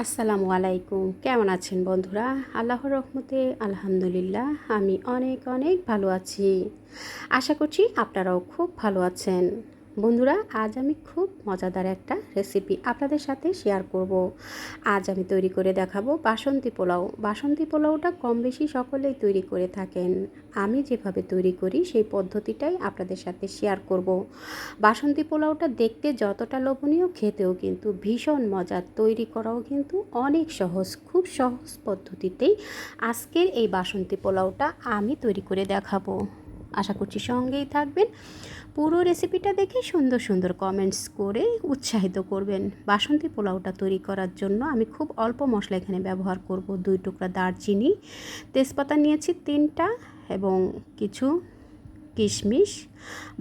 আসসালামু আলাইকুম। কেমন আছেন বন্ধুরা? আল্লাহর রহমতে আলহামদুলিল্লাহ, আমি অনেক অনেক ভালো আছি। আশা করছি আপনারাও খুব ভালো আছেন। বন্ধুরা, আজ আমি খুব মজাদার একটা রেসিপি আপনাদের সাথে শেয়ার করব। আজ আমি তৈরি করে দেখাবো বাসন্তী পোলাও। বাসন্তী পোলাওটা কম বেশি সকলেই তৈরি করে থাকেন। আমি যেভাবে তৈরি করি, সেই পদ্ধতিটাই আপনাদের সাথে শেয়ার করব। বাসন্তী পোলাওটা দেখতে যতটা লোভনীয়, খেতেও কিন্তু ভীষণ মজার। তৈরি করাও কিন্তু অনেক সহজ, খুব সহজ পদ্ধতিতেই আজকের এই বাসন্তী পোলাওটা আমি তৈরি করে দেখাবো। আশা করছি সঙ্গেই থাকবেন। পুরো রেসিপিটা দেখে সুন্দর সুন্দর কমেন্টস করে উৎসাহিত করবেন। বাসন্তী পোলাওটা তৈরি করার জন্য আমি খুব অল্প মশলা এখানে ব্যবহার করব। দুই টুকরা দারচিনি, তেজপাতা নিয়েছি তিনটা এবং কিছু কিশমিশ,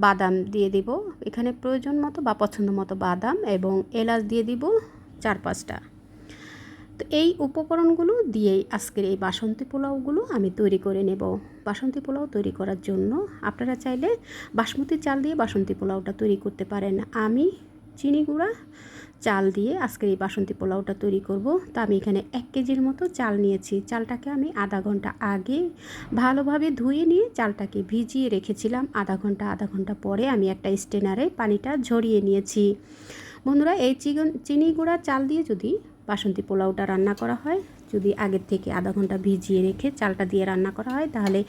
বাদাম দিয়ে দিব। এখানে প্রয়োজন মতো বা পছন্দ মতো বাদাম এবং এলাচ দিয়ে দিব চার পাঁচটা। তো এই উপকরণগুলো দিয়েই আজকের এই বাসন্তী পোলাওগুলো আমি তৈরি করে নেব। বাসন্তী পোলাও তৈরি করার জন্য আপনারা চাইলে বাসমতি চাল দিয়ে বাসন্তী পোলাওটা তৈরি করতে পারেন। আমি চিনি গুঁড়া চাল দিয়ে আজকের এই বাসন্তী পোলাওটা তৈরি করব। তো আমি এখানে এক কেজির মতো চাল নিয়েছি। চালটাকে আমি আধা ঘণ্টা আগে ভালোভাবে ধুয়ে নিয়ে চালটাকে ভিজিয়ে রেখেছিলাম। আধা ঘণ্টা আধা ঘণ্টা পরে আমি একটা স্টেনারে পানিটা ঝরিয়ে নিয়েছি। বন্ধুরা, এই চিকন চিনি গুঁড়া চাল দিয়ে যদি বাসন্তী পোলাওটা রান্না করা হয় যদি আগের থেকে আধা ঘণ্টা ভিজিয়ে রেখে চালটা দিয়ে রান্না করা হয়, তাহলে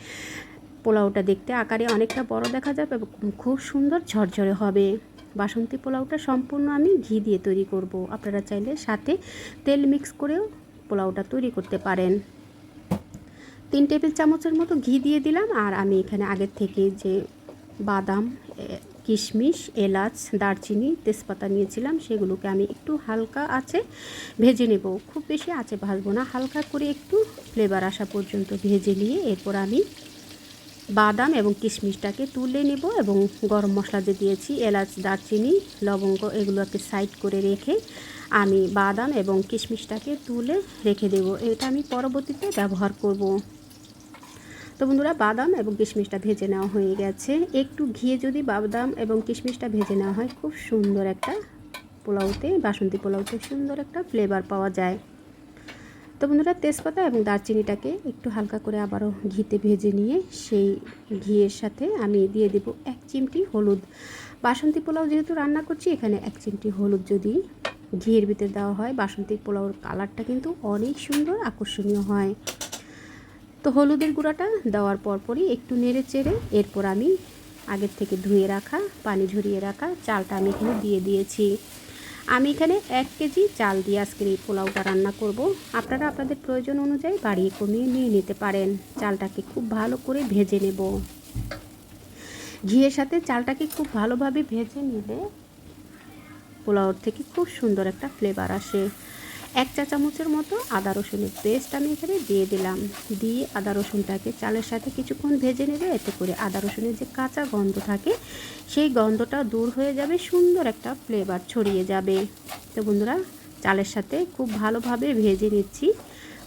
পোলাওটা দেখতে আকারে অনেকটা বড় দেখা যাবে এবং খুব সুন্দর ঝরঝরে হবে। বাসন্তী পোলাওটা সম্পূর্ণ আমি ঘি দিয়ে তৈরি করব। আপনারা চাইলে সাথে তেল মিক্স করেও পোলাওটা তৈরি করতে পারেন। তিন টেবিল চামচের মতো ঘি দিয়ে দিলাম, আর আমি এখানে আগের থেকে যে বাদাম কিশমিশ, এলাচ, দারচিনি, তেজপাতা নিয়েছিলাম, সেগুলোকে আমি একটু হালকা আছে ভেজে নেব। খুব বেশি আছে ভাজবো না, হালকা করে একটু ফ্লেভার আসা পর্যন্ত ভেজে নিয়ে এরপর আমি বাদাম এবং কিশমিশটাকে তুলে নেব এবং গরম মশলা যে দিয়েছি, এলাচ, দারচিনি, লবঙ্গ, এগুলোকে সাইড করে রেখে আমি বাদাম এবং কিশমিশটাকে তুলে রেখে দেব। এটা আমি পরবর্তীতে ব্যবহার করব। তো বন্ধুরা বাদাম এবং কিশমিশটা ভেজে নেওয়া হয়ে গেছে। একটু ঘিয়ে যদি বাদাম এবং কিশমিশটা ভেজে নেওয়া হয়, খুব সুন্দর একটা পোলাওতে, বাসন্তী পোলাওতে সুন্দর একটা ফ্লেভার পাওয়া যায়। তো বন্ধুরা তেজপাতা এবং দারচিনিটাকে একটু হালকা করে আবারও ঘিতে ভেজে নিয়ে, সেই ঘিয়ের সাথে আমি দিয়ে দেব এক চিমটি হলুদ। বাসন্তী পোলাও যেহেতু রান্না করছি, এখানে এক চিমটি হলুদ যদি ঘিয়ের ভিতরে দেওয়া হয়, বাসন্তী পোলাওর কালারটা কিন্তু অনেক সুন্দর, আকর্ষণীয় হয়। তো হলুদের গুঁড়াটা দেওয়ার পরপরই একটু নেড়ে চেড়ে এরপর আমি আগের থেকে ধুয়ে রাখা, পানি ঝরিয়ে রাখা চালটা আমি এখানে দিয়ে দিয়েছি। আমি এখানে এক কেজি চাল দিয়ে আজকের এই পোলাওটা রান্না করব। আপনারা আপনাদের প্রয়োজন অনুযায়ী বাড়িয়ে কমিয়ে নিয়ে নিতে পারেন। চালটাকে খুব ভালো করে ভেজে নেব। ঘিয়ের সাথে চালটাকে খুব ভালোভাবে ভেজে নিলে পোলাওর থেকে খুব সুন্দর একটা ফ্লেভার আসে। এক চা চামচের মতো আদা রসুনের পেস্ট আমি এখানে দিয়ে দিলাম। দিয়ে আদা রসুনটাকে চালের সাথে কিছুক্ষণ ভেজে নেবে। এতে করে আদা রসুনের যে কাঁচা গন্ধ থাকে, সেই গন্ধটা দূর হয়ে যাবে, সুন্দর একটা ফ্লেভার ছড়িয়ে যাবে। তো বন্ধুরা, চালের সাথে খুব ভালোভাবে ভেজে নিচ্ছি।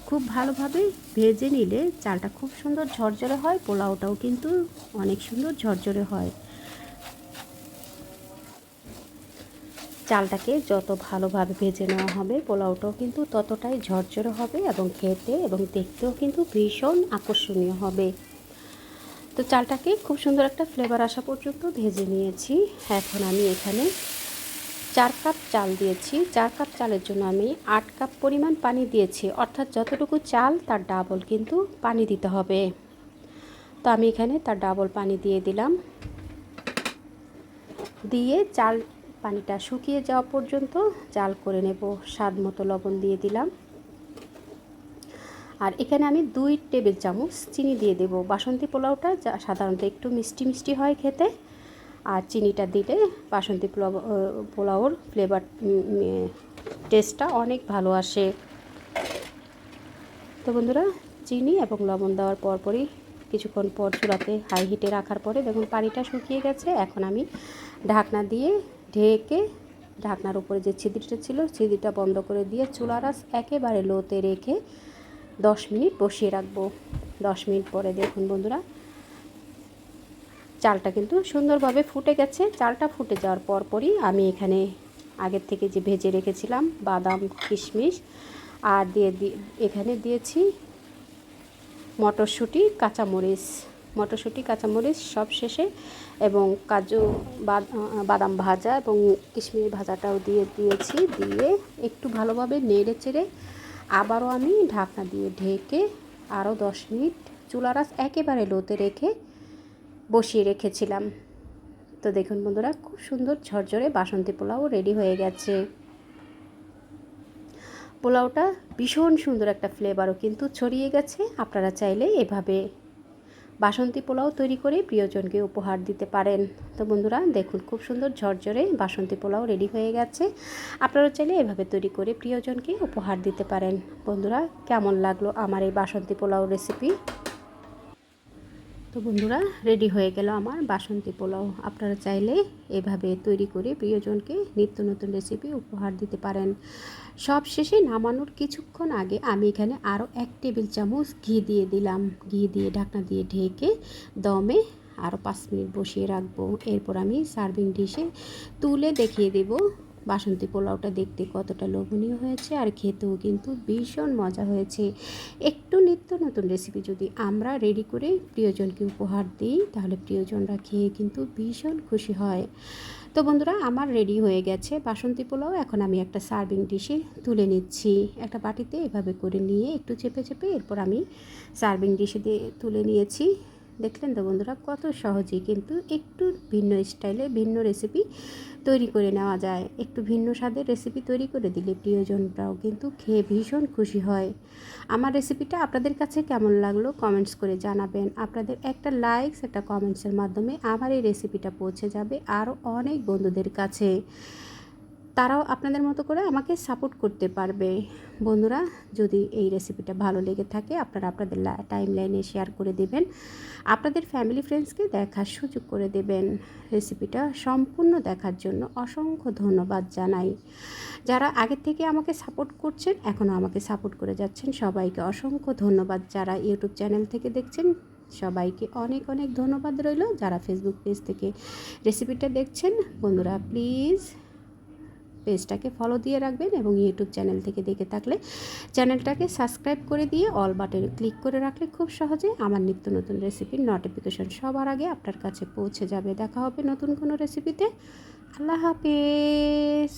খুব ভালোভাবে ভেজে নিলে চালটা খুব সুন্দর ঝরঝরে হয়, পোলাওটাও কিন্তু অনেক সুন্দর ঝরঝরে হয়। চালটাকে যত ভালোভাবে ভেজে নেওয়া হবে, পোলাওটাও কিন্তু ততটাই ঝরঝরে হবে এবং খেতে এবং দেখতেও কিন্তু ভীষণ আকর্ষণীয় হবে। তো চালটাকে খুব সুন্দর একটা ফ্লেভার আসা পর্যন্ত ভেজে নিয়েছি। এখন আমি এখানে চার কাপ চাল দিয়েছি। চার কাপ চালের জন্য আমি আট কাপ পরিমাণ পানি দিয়েছি। অর্থাৎ যতটুকু চাল, তার ডাবল কিন্তু পানি দিতে হবে। তো আমি এখানে তার ডাবল পানি দিয়ে দিলাম। দিয়ে চাল পানিটা শুকিয়ে যাওয়া পর্যন্ত জাল করে নেব। স্বাদ মতো লবণ দিয়ে দিলাম। আর এখানে আমি দুই টেবিল চামচ চিনি দিয়ে দেব। বাসন্তী পোলাওটা যা সাধারণত একটু মিষ্টি মিষ্টি হয় খেতে। আর চিনিটা দিলে বাসন্তী পোলাও পোলাওর ফ্লেভার টেস্টটা অনেক ভালো আসে। তো বন্ধুরা, চিনি এবং লবণ দেওয়ার পরপরই কিছুক্ষণ পর চুলাতে হাই হিটে রাখার পরে দেখুন পানিটা শুকিয়ে গেছে। এখন আমি ঢাকনা দিয়ে ঢেকে ঢাকনার উপরে যে ছিদ্রিটা ছিল, ছিদ্রিটা বন্ধ করে দিয়ে চুলার আস একেবারে লোতে রেখে দশ মিনিট বসিয়ে রাখব। দশ মিনিট পরে দেখুন বন্ধুরা, চালটা কিন্তু সুন্দরভাবে ফুটে গেছে। চালটা ফুটে যাওয়ার পরপরই আমি এখানে আগের থেকে যে ভেজে রেখেছিলাম বাদাম, কিশমিশ, আর দিয়ে এখানে দিয়েছি মটরশুঁটি, কাঁচামরিচ। মটরশুঁটি, কাঁচামরিচ সব শেষে এবং কাজু বাদাম ভাজা এবং কিশমিশ ভাজাটাও দিয়ে দিয়েছি। দিয়ে একটু ভালোভাবে নেড়ে চেড়ে আবারও আমি ঢাকনা দিয়ে ঢেকে আরও দশ মিনিট চুলারাস একেবারে লোতে রেখে বসিয়ে রেখেছিলাম। তো দেখুন বন্ধুরা, খুব সুন্দর ঝরঝরে বাসন্তী পোলাও রেডি হয়ে গেছে। পোলাওটা ভীষণ সুন্দর একটা ফ্লেভারও কিন্তু ছড়িয়ে গেছে। আপনারা চাইলে এভাবে বাসন্তী পোলাও তৈরি করে প্রিয়জনকে উপহার দিতে পারেন। তো বন্ধুরা, দেখুন, খুব সুন্দর ঝরঝরে বাসন্তী পোলাও রেডি হয়ে গেছে। আপনারা চাইলে এভাবে তৈরি করে প্রিয়জনকে উপহার দিতে পারেন। বন্ধুরা, কেমন লাগল আমার এই বাসন্তী পোলাও রেসিপি? তো বন্ধুরা রেডি হয়ে গেল আমার বাসন্তী পোলাও। আপনারা চাইলে এভাবে তৈরি করে প্রিয়জনকে নিত্য নতুন রেসিপি উপহার দিতে পারেন। সব শেষে নামানোর কিছুক্ষণ আগে আমি এখানে আরও এক টেবিল চামচ ঘি দিয়ে দিলাম। ঘি দিয়ে ঢাকনা দিয়ে ঢেকে দমে আরও পাঁচ মিনিট বসিয়ে রাখব। এরপর আমি সার্ভিং ডিশে তুলে দেখিয়ে দেবো বাসন্তী পোলাওটা দেখতে কতটা লোভনীয় হয়েছে আর খেতেও কিন্তু ভীষণ মজা হয়েছে। একটু নিত্য নতুন রেসিপি যদি আমরা রেডি করে প্রিয়জনকে উপহার দিই, তাহলে প্রিয়জনরা খেয়ে কিন্তু ভীষণ খুশি হয়। তো বন্ধুরা, আমার রেডি হয়ে গেছে বাসন্তী পোলাও। এখন আমি একটা সার্ভিং ডিশে তুলে নিচ্ছি। একটা বাটিতে এভাবে করে নিয়ে একটু চেপে চেপে এরপর আমি সার্ভিং ডিশে দিয়ে তুলে নিয়েছি। দেখলেন তো বন্ধুরা, কত সহজেই কিন্তু একটু ভিন্ন স্টাইলে ভিন্ন রেসিপি তৈরি করে নেওয়া যায়। একটু ভিন্ন স্বাদের রেসিপি তৈরি করে দিলে প্রিয়জনরাও কিন্তু খেয়ে ভীষণ খুশি হয়। আমার রেসিপিটা আপনাদের কাছে কেমন লাগল কমেন্টস করে জানাবেন। আপনাদের একটা লাইকস একটা কমেন্টসের মাধ্যমে আমার এই রেসিপিটা পৌঁছে যাবে আরও অনেক বন্ধুদের কাছে। তারাও আপনাদের মতো করে আমাকে সাপোর্ট করতে পারবে। বন্ধুরা, যদি এই রেসিপিটা ভালো লেগে থাকে, আপনারা আপনাদের টাইম লাইনে শেয়ার করে দেবেন। আপনাদের ফ্যামিলি ফ্রেন্ডসকে দেখার সুযোগ করে দেবেন। রেসিপিটা সম্পূর্ণ দেখার জন্য অসংখ্য ধন্যবাদ জানাই। যারা আগের থেকে আমাকে সাপোর্ট করছেন এখনও আমাকে সাপোর্ট করে যাচ্ছেন, সবাইকে অসংখ্য ধন্যবাদ। যারা ইউটিউব চ্যানেল থেকে দেখছেন, সবাইকে অনেক অনেক ধন্যবাদ রইল। যারা ফেসবুক পেজ থেকে রেসিপিটা দেখছেন, বন্ধুরা প্লিজ পেজটাকে ফলো দিয়ে রাখবেন এবং ইউটিউব চ্যানেল থেকে দেখে থাকলে চ্যানেলটাকে সাবস্ক্রাইব করে দিয়ে অল বাটনে ক্লিক করে রাখলে খুব সহজে আমার নিত্য নতুন রেসিপির নোটিফিকেশন সবার আগে আপনার কাছে পৌঁছে যাবে। দেখা হবে নতুন কোনো রেসিপিতে আল্লাহ হাফেজ।